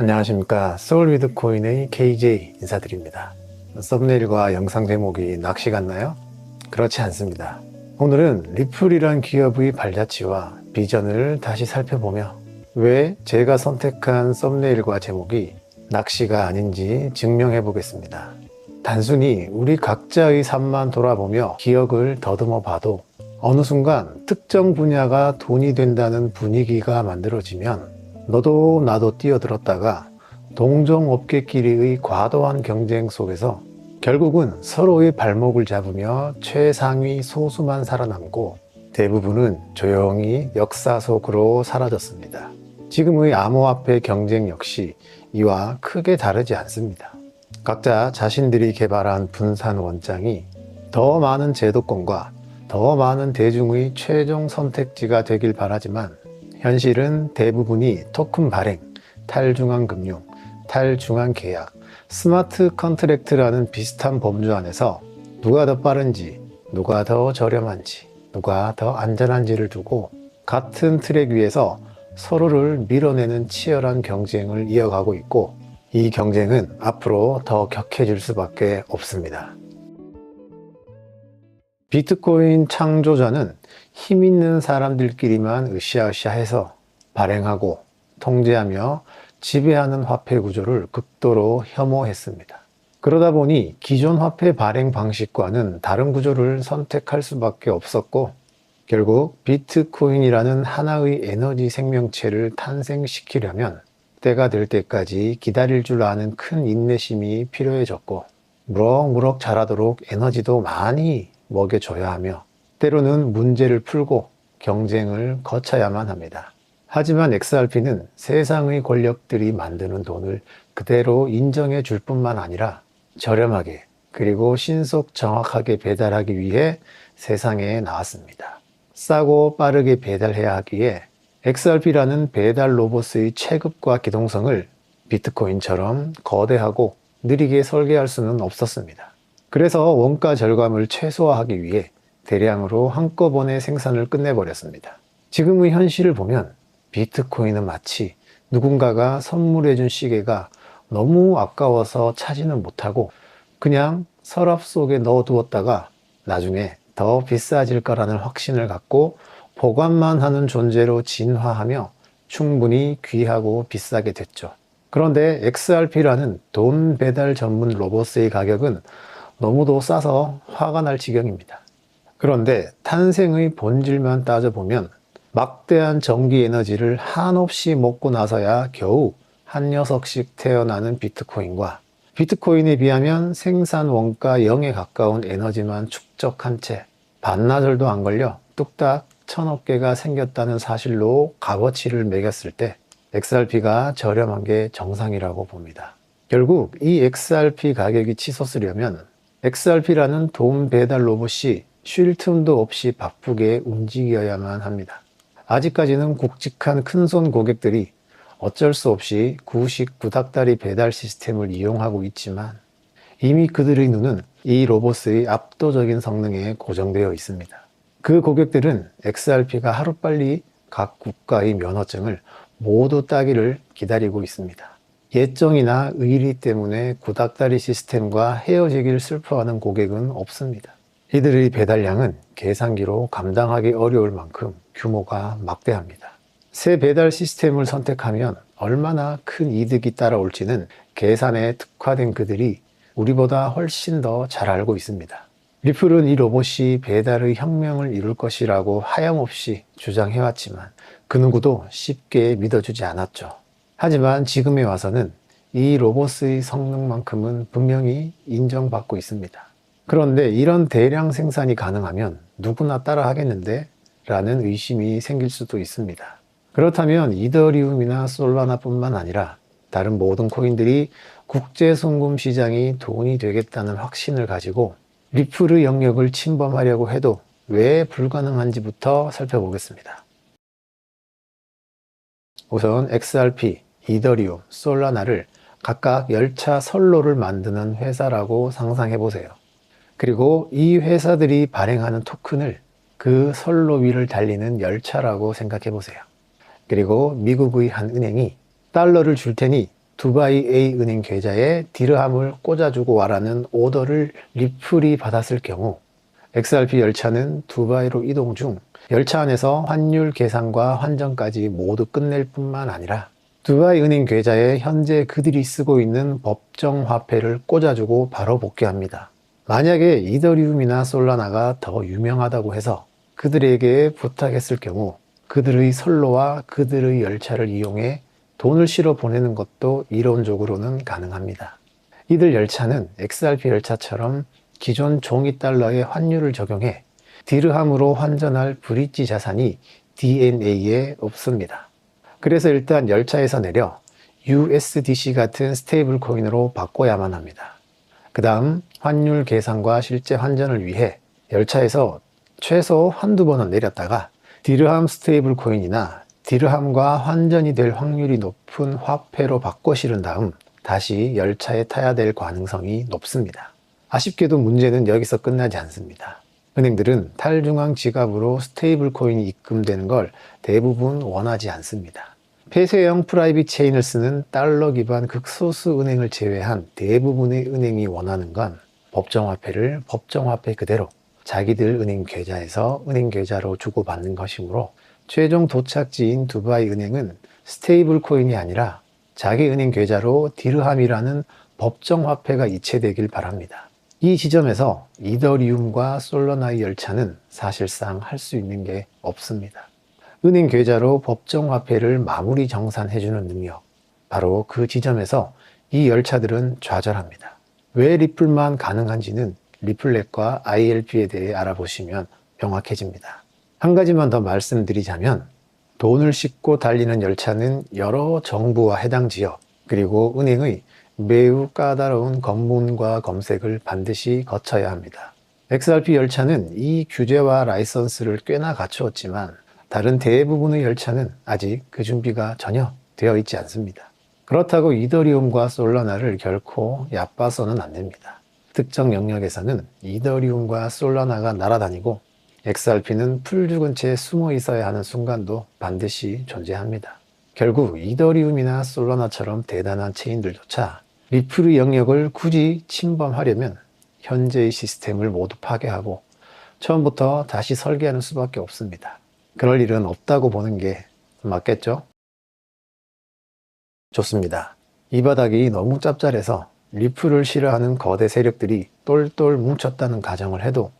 안녕하십니까. 소울위드 코인의 KJ 인사드립니다. 썸네일과 영상 제목이 낚시 같나요? 그렇지 않습니다. 오늘은 리플이란 기업의 발자취와 비전을 다시 살펴보며 왜 제가 선택한 썸네일과 제목이 낚시가 아닌지 증명해 보겠습니다. 단순히 우리 각자의 삶만 돌아보며 기억을 더듬어 봐도 어느 순간 특정 분야가 돈이 된다는 분위기가 만들어지면 너도 나도 뛰어들었다가 동종업계끼리의 과도한 경쟁 속에서 결국은 서로의 발목을 잡으며 최상위 소수만 살아남고 대부분은 조용히 역사 속으로 사라졌습니다. 지금의 암호화폐 경쟁 역시 이와 크게 다르지 않습니다. 각자 자신들이 개발한 분산 원장이 더 많은 제도권과 더 많은 대중의 최종 선택지가 되길 바라지만 현실은 대부분이 토큰 발행, 탈중앙 금융, 탈중앙 계약, 스마트 컨트랙트라는 비슷한 범주 안에서 누가 더 빠른지, 누가 더 저렴한지, 누가 더 안전한지를 두고 같은 트랙 위에서 서로를 밀어내는 치열한 경쟁을 이어가고 있고 이 경쟁은 앞으로 더 격해질 수밖에 없습니다. 비트코인 창조자는 힘 있는 사람들끼리만 으쌰으쌰 해서 발행하고 통제하며 지배하는 화폐 구조를 극도로 혐오했습니다. 그러다 보니 기존 화폐 발행 방식과는 다른 구조를 선택할 수밖에 없었고 결국 비트코인이라는 하나의 에너지 생명체를 탄생시키려면 때가 될 때까지 기다릴 줄 아는 큰 인내심이 필요해졌고 무럭무럭 자라도록 에너지도 많이 먹여줘야 하며 때로는 문제를 풀고 경쟁을 거쳐야만 합니다. 하지만 XRP는 세상의 권력들이 만드는 돈을 그대로 인정해 줄 뿐만 아니라 저렴하게 그리고 신속 정확하게 배달하기 위해 세상에 나왔습니다. 싸고 빠르게 배달해야 하기에 XRP라는 배달 로봇의 체급과 기동성을 비트코인처럼 거대하고 느리게 설계할 수는 없었습니다. 그래서 원가 절감을 최소화하기 위해 대량으로 한꺼번에 생산을 끝내버렸습니다. 지금의 현실을 보면 비트코인은 마치 누군가가 선물해준 시계가 너무 아까워서 차지는 못하고 그냥 서랍 속에 넣어두었다가 나중에 더 비싸질 거라는 확신을 갖고 보관만 하는 존재로 진화하며 충분히 귀하고 비싸게 됐죠. 그런데 XRP라는 돈 배달 전문 로봇의 가격은 너무도 싸서 화가 날 지경입니다. 그런데 탄생의 본질만 따져보면 막대한 전기 에너지를 한없이 먹고 나서야 겨우 한 녀석씩 태어나는 비트코인과 비트코인에 비하면 생산 원가 0에 가까운 에너지만 축적한 채 반나절도 안 걸려 뚝딱 천억 개가 생겼다는 사실로 값어치를 매겼을 때 XRP가 저렴한 게 정상이라고 봅니다. 결국 이 XRP 가격이 치솟으려면 XRP라는 돈 배달 로봇이 쉴 틈도 없이 바쁘게 움직여야만 합니다. 아직까지는 굵직한 큰손 고객들이 어쩔 수 없이 구식 구닥다리 배달 시스템을 이용하고 있지만 이미 그들의 눈은 이 로봇의 압도적인 성능에 고정되어 있습니다. 그 고객들은 XRP가 하루빨리 각 국가의 면허증을 모두 따기를 기다리고 있습니다. 예정이나 의리 때문에 구닥다리 시스템과 헤어지길 슬퍼하는 고객은 없습니다. 이들의 배달량은 계산기로 감당하기 어려울 만큼 규모가 막대합니다. 새 배달 시스템을 선택하면 얼마나 큰 이득이 따라올지는 계산에 특화된 그들이 우리보다 훨씬 더 잘 알고 있습니다. 리플은 이 로봇이 배달의 혁명을 이룰 것이라고 하염없이 주장해왔지만 그 누구도 쉽게 믿어주지 않았죠. 하지만 지금에 와서는 이 로봇의 성능만큼은 분명히 인정받고 있습니다. 그런데 이런 대량 생산이 가능하면 누구나 따라 하겠는데? 라는 의심이 생길 수도 있습니다. 그렇다면 이더리움이나 솔라나 뿐만 아니라 다른 모든 코인들이 국제 송금 시장이 돈이 되겠다는 확신을 가지고 리플의 영역을 침범하려고 해도 왜 불가능한지부터 살펴보겠습니다. 우선 XRP, 이더리움, 솔라나를 각각 열차 선로를 만드는 회사라고 상상해 보세요. 그리고 이 회사들이 발행하는 토큰을 그 선로 위를 달리는 열차라고 생각해 보세요. 그리고 미국의 한 은행이 달러를 줄 테니 두바이 A 은행 계좌에 디르함을 꽂아주고 와라는 오더를 리플이 받았을 경우 XRP 열차는 두바이로 이동 중 열차 안에서 환율 계산과 환전까지 모두 끝낼 뿐만 아니라 두바이 은행 계좌에 현재 그들이 쓰고 있는 법정 화폐를 꽂아주고 바로 복귀합니다. 만약에 이더리움이나 솔라나가 더 유명하다고 해서 그들에게 부탁했을 경우 그들의 선로와 그들의 열차를 이용해 돈을 실어 보내는 것도 이론적으로는 가능합니다. 이들 열차는 XRP 열차처럼 기존 종이 달러의 환율을 적용해 디르함으로 환전할 브릿지 자산이 DNA에 없습니다. 그래서 일단 열차에서 내려 USDC 같은 스테이블 코인으로 바꿔야만 합니다. 그 다음 환율 계산과 실제 환전을 위해 열차에서 최소 한두 번은 내렸다가 디르함 스테이블 코인이나 디르함과 환전이 될 확률이 높은 화폐로 바꿔 실은 다음 다시 열차에 타야 될 가능성이 높습니다. 아쉽게도 문제는 여기서 끝나지 않습니다. 은행들은 탈중앙 지갑으로 스테이블 코인이 입금되는 걸 대부분 원하지 않습니다. 폐쇄형 프라이빗 체인을 쓰는 달러 기반 극소수 은행을 제외한 대부분의 은행이 원하는 건 법정화폐를 법정화폐 그대로 자기들 은행 계좌에서 은행 계좌로 주고받는 것이므로 최종 도착지인 두바이 은행은 스테이블 코인이 아니라 자기 은행 계좌로 디르함이라는 법정 화폐가 이체되길 바랍니다. 이 지점에서 이더리움과 솔로나이 열차는 사실상 할 수 있는 게 없습니다. 은행 계좌로 법정 화폐를 마무리 정산해주는 능력. 바로 그 지점에서 이 열차들은 좌절합니다. 왜 리플만 가능한지는 리플렛과 ILP에 대해 알아보시면 명확해집니다. 한 가지만 더 말씀드리자면 돈을 싣고 달리는 열차는 여러 정부와 해당 지역 그리고 은행의 매우 까다로운 검문과 검색을 반드시 거쳐야 합니다. XRP 열차는 이 규제와 라이선스를 꽤나 갖추었지만 다른 대부분의 열차는 아직 그 준비가 전혀 되어 있지 않습니다. 그렇다고 이더리움과 솔라나를 결코 얕봐서는 안 됩니다. 특정 영역에서는 이더리움과 솔라나가 날아다니고 XRP는 풀 죽은 채 숨어 있어야 하는 순간도 반드시 존재합니다. 결국 이더리움이나 솔라나처럼 대단한 체인들조차 리플의 영역을 굳이 침범하려면 현재의 시스템을 모두 파괴하고 처음부터 다시 설계하는 수밖에 없습니다. 그럴 일은 없다고 보는 게 맞겠죠? 좋습니다. 이 바닥이 너무 짭짤해서 리플을 싫어하는 거대 세력들이 똘똘 뭉쳤다는 가정을 해도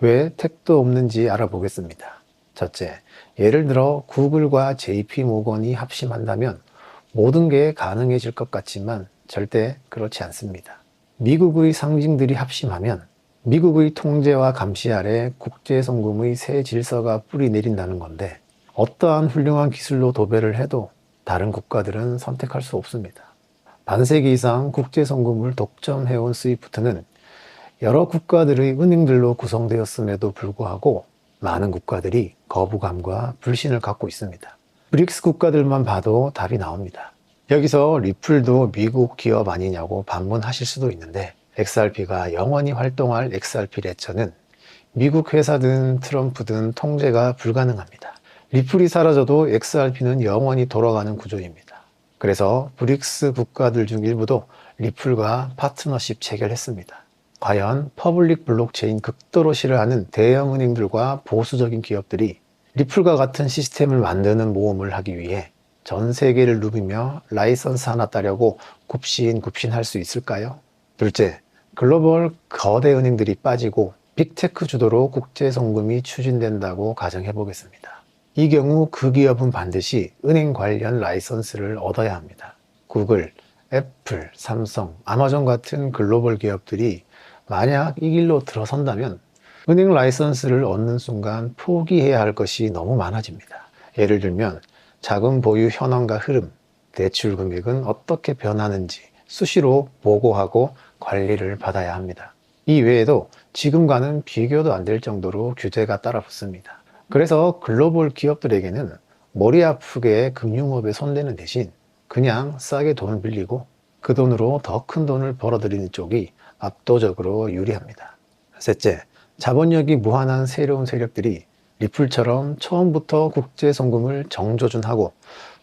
왜 택도 없는지 알아보겠습니다. 첫째, 예를 들어 구글과 JP 모건이 합심한다면 모든 게 가능해질 것 같지만 절대 그렇지 않습니다. 미국의 상징들이 합심하면 미국의 통제와 감시 아래 국제송금의 새 질서가 뿌리 내린다는 건데 어떠한 훌륭한 기술로 도배를 해도 다른 국가들은 선택할 수 없습니다. 반세기 이상 국제송금을 독점해온 스위프트는 여러 국가들의 은행들로 구성되었음에도 불구하고 많은 국가들이 거부감과 불신을 갖고 있습니다. 브릭스 국가들만 봐도 답이 나옵니다. 여기서 리플도 미국 기업 아니냐고 반문하실 수도 있는데 XRP가 영원히 활동할 XRP 레처는 미국 회사든 트럼프든 통제가 불가능합니다. 리플이 사라져도 XRP는 영원히 돌아가는 구조입니다. 그래서 브릭스 국가들 중 일부도 리플과 파트너십 체결했습니다. 과연 퍼블릭 블록체인 극도로 싫어하는 대형 은행들과 보수적인 기업들이 리플과 같은 시스템을 만드는 모험을 하기 위해 전 세계를 누비며 라이선스 하나 따려고 굽신굽신할 수 있을까요? 둘째, 글로벌 거대 은행들이 빠지고 빅테크 주도로 국제 송금이 추진된다고 가정해 보겠습니다. 이 경우 그 기업은 반드시 은행 관련 라이선스를 얻어야 합니다. 구글, 애플, 삼성, 아마존 같은 글로벌 기업들이 만약 이 길로 들어선다면 은행 라이선스를 얻는 순간 포기해야 할 것이 너무 많아집니다. 예를 들면 자금 보유 현황과 흐름, 대출 금액은 어떻게 변하는지 수시로 보고하고 관리를 받아야 합니다. 이 외에도 지금과는 비교도 안 될 정도로 규제가 따라붙습니다. 그래서 글로벌 기업들에게는 머리 아프게 금융업에 손대는 대신 그냥 싸게 돈을 빌리고 그 돈으로 더 큰 돈을 벌어들이는 쪽이 압도적으로 유리합니다. 셋째, 자본력이 무한한 새로운 세력들이 리플처럼 처음부터 국제 송금을 정조준하고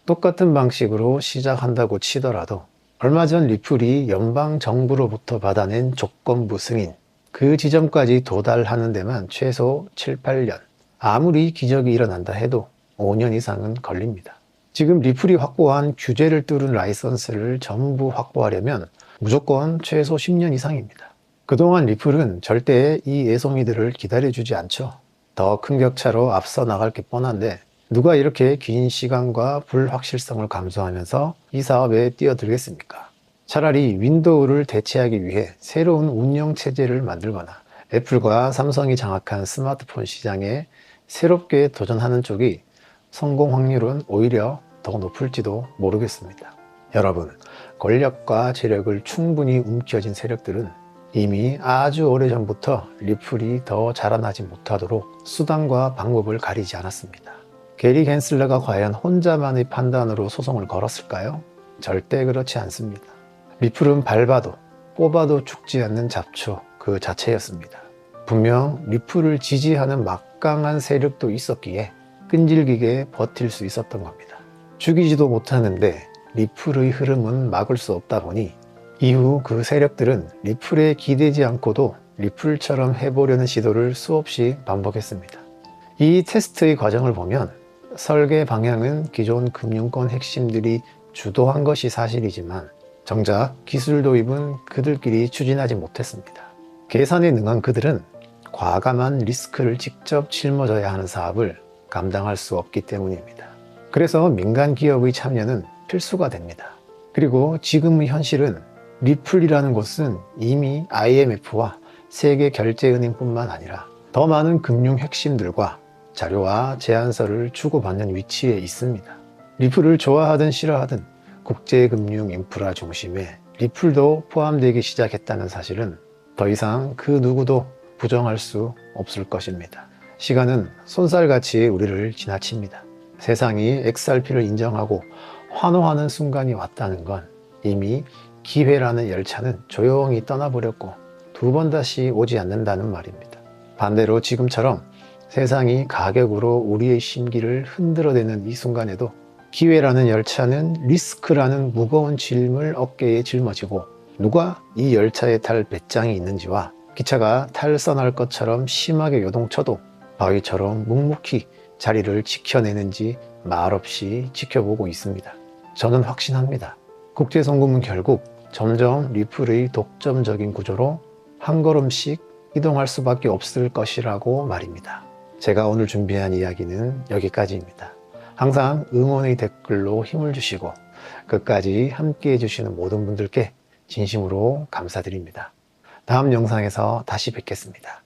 똑같은 방식으로 시작한다고 치더라도 얼마 전 리플이 연방 정부로부터 받아낸 조건부 승인 그 지점까지 도달하는 데만 최소 7, 8년 아무리 기적이 일어난다 해도 5년 이상은 걸립니다. 지금 리플이 확보한 규제를 뚫은 라이선스를 전부 확보하려면 무조건 최소 10년 이상입니다. 그동안 리플은 절대 이 애송이들을 기다려주지 않죠. 더 큰 격차로 앞서 나갈 게 뻔한데 누가 이렇게 긴 시간과 불확실성을 감수하면서 이 사업에 뛰어들겠습니까? 차라리 윈도우를 대체하기 위해 새로운 운영 체제를 만들거나 애플과 삼성이 장악한 스마트폰 시장에 새롭게 도전하는 쪽이 성공 확률은 오히려 더 높을지도 모르겠습니다. 여러분, 권력과 재력을 충분히 움켜쥔 세력들은 이미 아주 오래전부터 리플이 더 자라나지 못하도록 수단과 방법을 가리지 않았습니다. 게리 겐슬러가 과연 혼자만의 판단으로 소송을 걸었을까요? 절대 그렇지 않습니다. 리플은 밟아도 뽑아도 죽지 않는 잡초 그 자체였습니다. 분명 리플을 지지하는 막 강한 세력도 있었기에 끈질기게 버틸 수 있었던 겁니다. 죽이지도 못하는데 리플의 흐름은 막을 수 없다 보니 이후 그 세력들은 리플에 기대지 않고도 리플처럼 해보려는 시도를 수없이 반복했습니다. 이 테스트의 과정을 보면 설계 방향은 기존 금융권 핵심들이 주도한 것이 사실이지만 정작 기술 도입은 그들끼리 추진하지 못했습니다. 계산에 능한 그들은 과감한 리스크를 직접 짊어져야 하는 사업을 감당할 수 없기 때문입니다. 그래서 민간 기업의 참여는 필수가 됩니다. 그리고 지금의 현실은 리플이라는 곳은 이미 IMF와 세계 결제은행뿐만 아니라 더 많은 금융 핵심들과 자료와 제안서를 주고받는 위치에 있습니다. 리플을 좋아하든 싫어하든 국제금융 인프라 중심에 리플도 포함되기 시작했다는 사실은 더 이상 그 누구도 부정할 수 없을 것입니다. 시간은 손살같이 우리를 지나칩니다. 세상이 XRP를 인정하고 환호하는 순간이 왔다는 건 이미 기회라는 열차는 조용히 떠나버렸고 두 번 다시 오지 않는다는 말입니다. 반대로 지금처럼 세상이 가격으로 우리의 심기를 흔들어대는 이 순간에도 기회라는 열차는 리스크라는 무거운 짐을 어깨에 짊어지고 누가 이 열차에 탈 배짱이 있는지와 기차가 탈선할 것처럼 심하게 요동쳐도 바위처럼 묵묵히 자리를 지켜내는지 말없이 지켜보고 있습니다. 저는 확신합니다. 국제송금은 결국 점점 리플의 독점적인 구조로 한 걸음씩 이동할 수밖에 없을 것이라고 말입니다. 제가 오늘 준비한 이야기는 여기까지입니다. 항상 응원의 댓글로 힘을 주시고 끝까지 함께 해주시는 모든 분들께 진심으로 감사드립니다. 다음 영상에서 다시 뵙겠습니다.